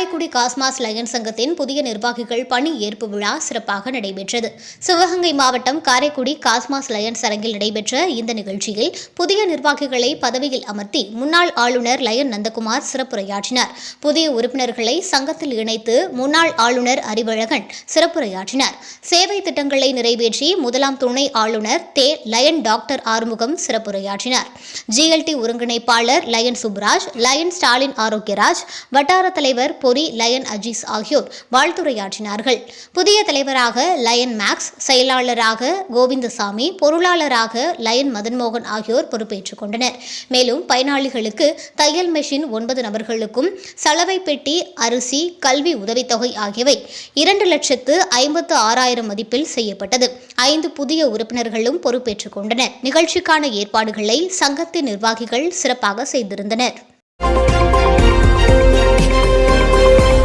Karaikudi cosmos line சங்கத்தின் புதிய நிர்வாகிகள் பணி ஏற்பு விழா சிறப்பாக நடைபெற்றது. சிவகங்கை மாவட்டம் காரைக்குடி காஸ்மாஸ் லயன்ஸ் அரங்கில் நடைபெற்ற இந்த நிகழ்ச்சியில் புதிய நிர்வாகிகளை பதவியில் அமர்த்தி முன்னாள் ஆளுநர் லயன் நந்தகுமார் சிறப்புரையாற்றினார். புதிய உறுப்பினர்களை சங்கத்தில் இணைத்து முன்னாள் ஆளுநர் அறிவழகன் சிறப்புரையாற்றினார். சேவை திட்டங்களை நிறைவேற்றி முதலாம் துணை ஆளுநர் தே லயன் டாக்டர் ஆறுமுகம் சிறப்புரையாற்றினார். ஜிஎல்டி ஒருங்கிணைப்பாளர் லயன் சுப்ராஜ் லயன் ஸ்டாலின் ஆரோக்கியராஜ் வட்டார தலைவர் பொரி லயன் அஜீஸ் ஆகியோர் வாழ்த்துரையாற்றினார்கள். புதிய தலைவராக லயன் மேக்ஸ் செயலாளராக கோவிந்தசாமி பொருளாளராக லயன் மதன்மோகன் ஆகியோர் பொறுப்பேற்றுக் கொண்டனர். மேலும் பயனாளிகளுக்கு தையல் மெஷின் ஒன்பது நபர்களுக்கும் சலவை பெட்டி அரிசி கல்வி உதவித்தொகை ஆகியவை இரண்டு லட்சத்து ஐம்பத்து ஆறாயிரம் மதிப்பில் செய்யப்பட்டது. ஐந்து புதிய உறுப்பினர்களும் பொறுப்பேற்றுக் கொண்டனர். நிகழ்ச்சிக்கான ஏற்பாடுகளை சங்கத்தின் நிர்வாகிகள் சிறப்பாக செய்திருந்தனர்.